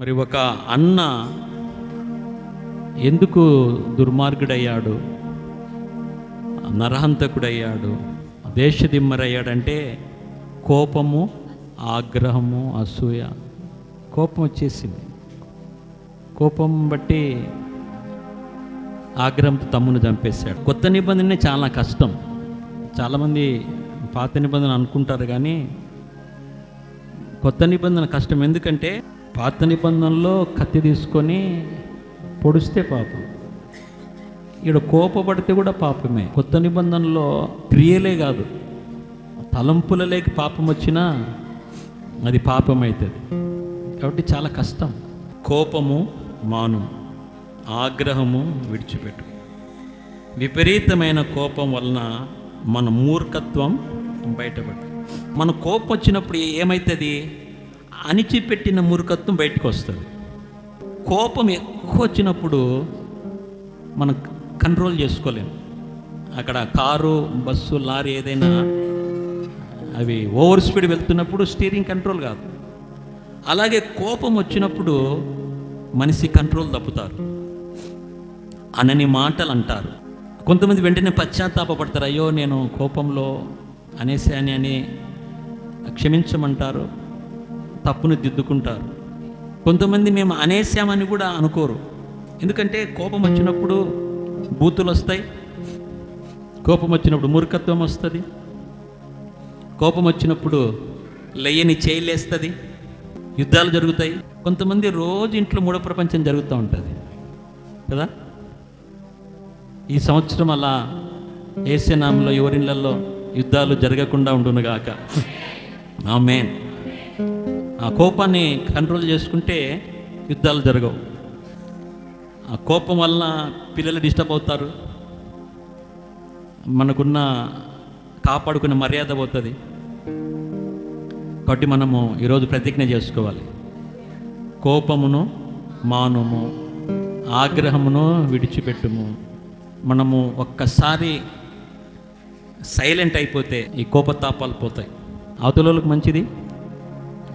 మరి ఒక అన్న ఎందుకు దుర్మార్గుడయ్యాడు? నరహంతకుడయ్యాడు దేశదిమ్మరయ్యాడంటే కోపము ఆగ్రహము అసూయ. కోపం వచ్చేసింది. కోపం బట్టి ఆగ్రహంతో తమ్ముని చంపేశాడు. కొత్త నిబంధన చాలా కష్టం. చాలామంది పాత నిబంధన అనుకుంటారు కానీ కొత్త నిబంధన కష్టం. ఎందుకంటే పాత నిబంధనలో కత్తి తీసుకొని పొడిస్తే పాపం. ఇక్కడ కోపపడితే కూడా పాపమే. కొత్త నిబంధనలో క్రియలే కాదు. తలంపులలేకి పాపం వచ్చినా అది పాపం అవుతుంది కాబట్టి చాలా కష్టం. కోపము మాను ఆగ్రహము విడిచిపెట్టు. విపరీతమైన కోపం వలన మన మూర్ఖత్వం బయటపడు మన కోపం వచ్చినప్పుడు ఏమవుతుంది అణిచిపెట్టిన మురుకత్వం బయటకు వస్తుంది కోపం ఎక్కువ వచ్చినప్పుడు మనం కంట్రోల్ చేసుకోలేము అక్కడ కారు బస్సు లారీ ఏదైనా అవి ఓవర్ స్పీడ్ వెళ్తున్నప్పుడు స్టీరింగ్ కంట్రోల్ కాదు. అలాగే కోపం వచ్చినప్పుడు మనిషి కంట్రోల్ తప్పుతారు. అనని మాటలు అంటారు. కొంతమంది వెంటనే పశ్చాత్తాపడతారు అయ్యో నేను కోపంలో అనేసాని అని క్షమించమంటారు. తప్పును దిద్దుకుంటారు. కొంతమంది మేము అనేసామని కూడా అనుకోరు. ఎందుకంటే కోపం వచ్చినప్పుడు బూతులు వస్తాయి. కోపం వచ్చినప్పుడు మూర్ఖత్వం వస్తుంది. కోపం వచ్చినప్పుడు లయ్యని చేయలేస్తుంది. యుద్ధాలు జరుగుతాయి. కొంతమంది రోజు ఇంట్లో మూడో ప్రపంచం జరుగుతూ ఉంటుంది. కదా? ఈ సంవత్సరం అలా ఏసేనాంలో ఎవరిళ్ళల్లో యుద్ధాలు జరగకుండా ఉండునుగాక. ఆమెన్. ఆ కోపాన్ని కంట్రోల్ చేసుకుంటే యుద్ధాలు జరగవు. ఆ కోపం వలన పిల్లలు డిస్టర్బ్ అవుతారు. మనకున్న కాపాడుకునే మర్యాద పోతుంది. కాబట్టి మనము ఈరోజు ప్రతిజ్ఞ చేసుకోవాలి. కోపమును మానము ఆగ్రహమును విడిచిపెట్టుము. మనము ఒక్కసారి సైలెంట్ అయిపోతే ఈ కోపతాపాలు పోతాయి. అవతలకు మంచిది?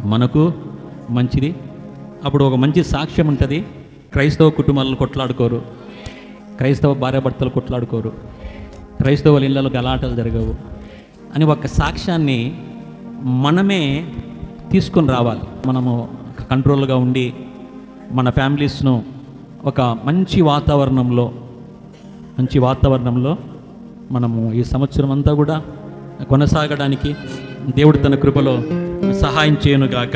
మనకు మంచిది. అప్పుడు ఒక మంచి సాక్ష్యం ఉంటుంది. క్రైస్తవ కుటుంబాలను కొట్లాడుకోరు. క్రైస్తవ భార్యాభర్తలు కొట్లాడుకోరు. క్రైస్తవుల ఇళ్ళలో గలాటలు జరగవు. అని ఒక సాక్ష్యాన్ని మనమే తీసుకొని రావాలి. మనము కంట్రోల్గా ఉండి మన ఫ్యామిలీస్ను ఒక మంచి వాతావరణంలో మంచి వాతావరణంలో మనము ఈ సంవత్సరం అంతా కూడా కొనసాగడానికి దేవుడు తన కృపలో సహాయం చేయనుగాక